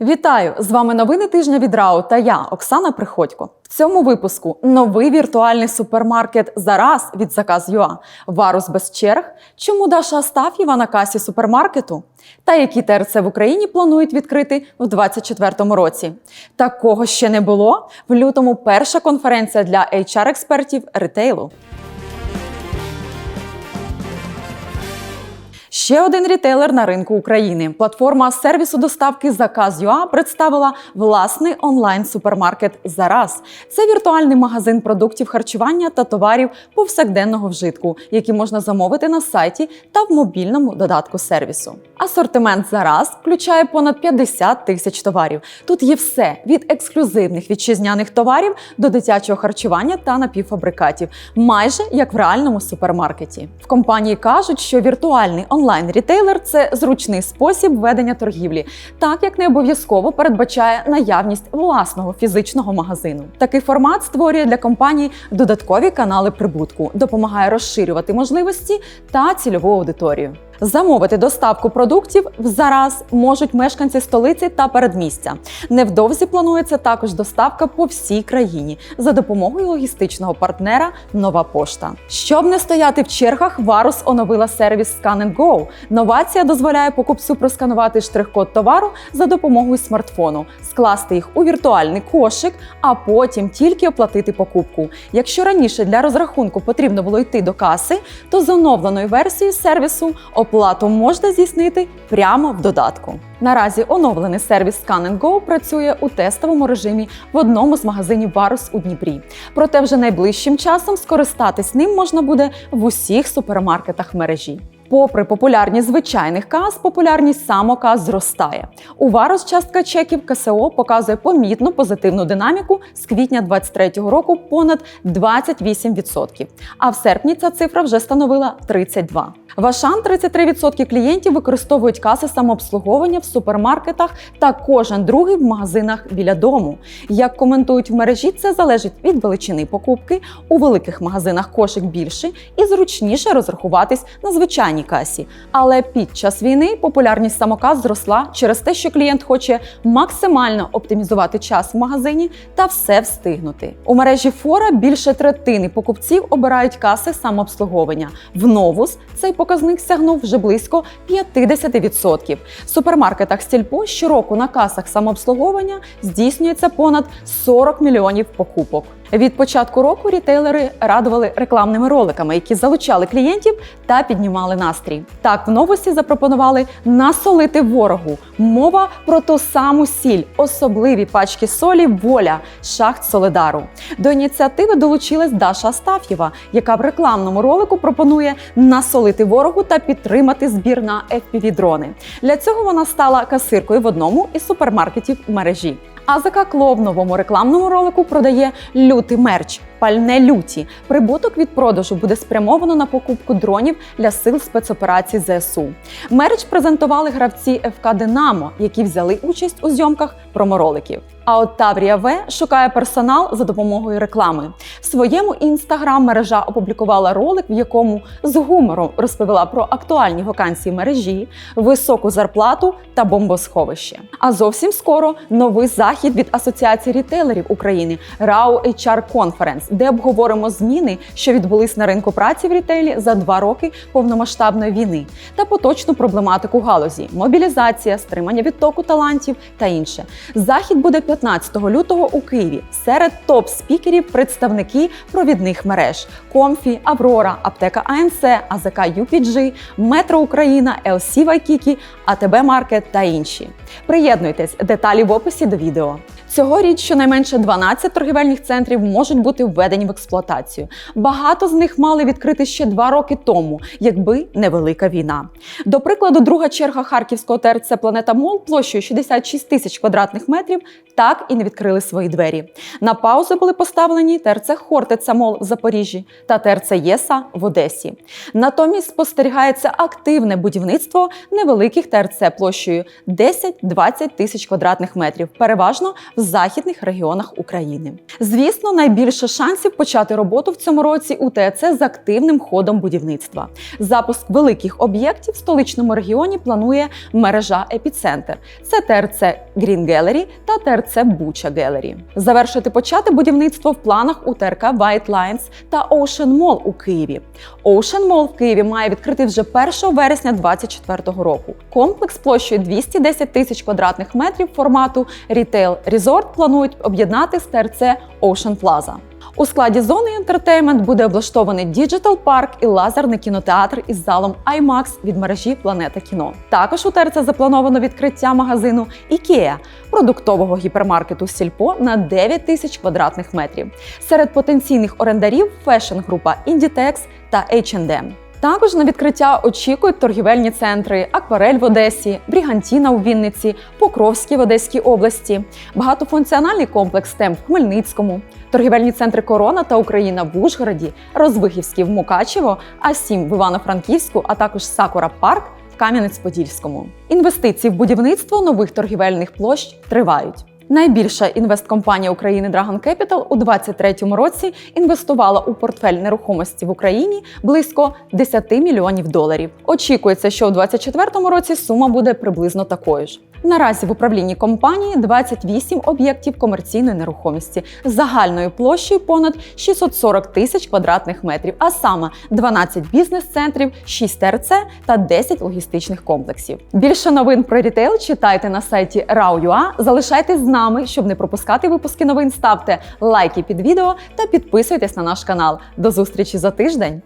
Вітаю! З вами новини тижня від Рау та я, Оксана Приходько. В цьому випуску новий віртуальний супермаркет Зараз від Заказ.ua, Варус без черг, чому Даша Астаф'єва на касі супермаркету, та які ТРЦ в Україні планують відкрити в 2024 році. Такого ще не було. В лютому перша конференція для HR-експертів ретейлу. Ще один рітейлер на ринку України. Платформа сервісу доставки Заказ.ua представила власний онлайн-супермаркет Зараз. Це віртуальний магазин продуктів харчування та товарів повсякденного вжитку, які можна замовити на сайті та в мобільному додатку сервісу. Асортимент Зараз включає понад 50 тисяч товарів. Тут є все від ексклюзивних вітчизняних товарів до дитячого харчування та напівфабрикатів, майже як в реальному супермаркеті. В компанії кажуть, що віртуальний онлайн-рітейлер це зручний спосіб ведення торгівлі, так як не обов'язково передбачає наявність власного фізичного магазину. Такий формат створює для компаній додаткові канали прибутку, допомагає розширювати можливості та цільову аудиторію. Замовити доставку продуктів зараз можуть мешканці столиці та передмістя. Невдовзі планується також доставка по всій країні за допомогою логістичного партнера Нова Пошта. Щоб не стояти в чергах, Варус оновила сервіс Scan Go. Новація дозволяє покупцю просканувати штрих-код товару за допомогою смартфону, скласти їх у віртуальний кошик, а потім тільки оплатити покупку. Якщо раніше для розрахунку потрібно було йти до каси, то з оновленою версією сервісу оплату можна здійснити прямо в додатку. Наразі оновлений сервіс Scan Go працює у тестовому режимі в одному з магазинів Варус у Дніпрі. Проте вже найближчим часом скористатись ним можна буде в усіх супермаркетах мережі. Попри популярність звичайних кас, популярність самоказ зростає. У Варус частка чеків КСО показує помітну позитивну динаміку з квітня 2023 року понад 28%. А в серпні ця цифра вже становила 32%. В Ашан 33% клієнтів використовують каси самообслуговування в супермаркетах та кожен другий в магазинах біля дому. Як коментують в мережі, це залежить від величини покупки. У великих магазинах кошик більший і зручніше розрахуватись на звичайній касі. Але під час війни популярність самоказ зросла через те, що клієнт хоче максимально оптимізувати час в магазині та все встигнути. У мережі Фора більше третини покупців обирають каси самообслуговування. В Новус цей показник сягнув вже близько 50%. В супермаркетах Стільпо щороку на касах самообслуговування здійснюється понад 40 мільйонів покупок. Від початку року рітейлери радували рекламними роликами, які залучали клієнтів та піднімали настрій. Так в новості запропонували насолити ворогу. Мова про ту саму сіль, особливі пачки солі воля шахт Соледару. До ініціативи долучилась Даша Астаф'єва, яка в рекламному ролику пропонує насолити ворогу та підтримати збір на FPV-дрони. Для цього вона стала касиркою в одному із супермаркетів мережі. АЗК Кло в новому рекламному ролику продає лютий мерч. Пальне люті. Прибуток від продажу буде спрямовано на покупку дронів для сил спецоперацій ЗСУ. Мерч презентували гравці ФК Динамо, які взяли участь у зйомках промороликів. А от Таврія В шукає персонал за допомогою реклами. В своєму інстаграм мережа опублікувала ролик, в якому з гумором розповіла про актуальні вакансії мережі, високу зарплату та бомбосховище. А зовсім скоро новий захід від Асоціації рітейлерів України RAW HR Conference, де обговоримо зміни, що відбулись на ринку праці в рітейлі за два роки повномасштабної війни, та поточну проблематику галузі, мобілізація, стримання відтоку талантів та інше. Захід буде 15 лютого у Києві. Серед топ-спікерів представники провідних мереж: Комфі, Аврора, Аптека АНС, АЗК UPG, Метро Україна, LC Вайкікі, АТБ Маркет та інші. Приєднуйтесь, деталі в описі до відео. Цьогоріч щонайменше 12 торгівельних центрів можуть бути введені в експлуатацію. Багато з них мали відкрити ще два роки тому, якби не велика війна. До прикладу, друга черга харківського ТРЦ Планета Мол площею 66 тисяч квадратних метрів так і не відкрили свої двері. На паузу були поставлені ТРЦ Хортиця Мол в Запоріжжі та ТРЦ Єса в Одесі. Натомість спостерігається активне будівництво невеликих ТРЦ площею 10-20 тисяч квадратних метрів, переважно в західних регіонах України. Звісно, найбільше шансів почати роботу в цьому році у ТЕЦ з активним ходом будівництва. Запуск великих об'єктів в столичному регіоні планує мережа Епіцентр. Це ТРЦ Green Gallery та ТРЦ Буча Gallery. Завершити почати будівництво в планах у ТРК White Lines та Ocean Mall у Києві. Ocean Mall в Києві має відкрити вже 1 вересня 2024 року. Комплекс площею 210 тисяч квадратних метрів формату Retail Resort планують об'єднати з ТРЦ Ocean Plaza. У складі зони Entertainment буде облаштований діджитал парк і лазерний кінотеатр із залом IMAX від мережі Планета кіно. Також у ТРЦ заплановано відкриття магазину IKEA, продуктового гіпермаркету Сільпо на 9 тисяч квадратних метрів. Серед потенційних орендарів фешн-група Inditex та H&M. Також на відкриття очікують торгівельні центри Акварель в Одесі, Брігантіна у Вінниці, Покровський в Одеській області, багатофункціональний комплекс ТЕМ в Хмельницькому, торгівельні центри Корона та Україна в Ужгороді, Розвихівський в Мукачево, А7 в Івано-Франківську, а також Сакура Парк Кам'янець-Подільському. Інвестиції в будівництво нових торгівельних площ тривають. Найбільша інвесткомпанія України Dragon Capital у 2023 році інвестувала у портфель нерухомості в Україні близько 10 мільйонів доларів. Очікується, що у 2024 році сума буде приблизно такою ж. Наразі в управлінні компанії 28 об'єктів комерційної нерухомості з загальною площею понад 640 тисяч квадратних метрів, а саме 12 бізнес-центрів, 6 ТРЦ та 10 логістичних комплексів. Більше новин про рітейл читайте на сайті RAW.ua. Залишайтесь з нами, щоб не пропускати випуски новин. Ставте лайки під відео та підписуйтесь на наш канал. До зустрічі за тиждень.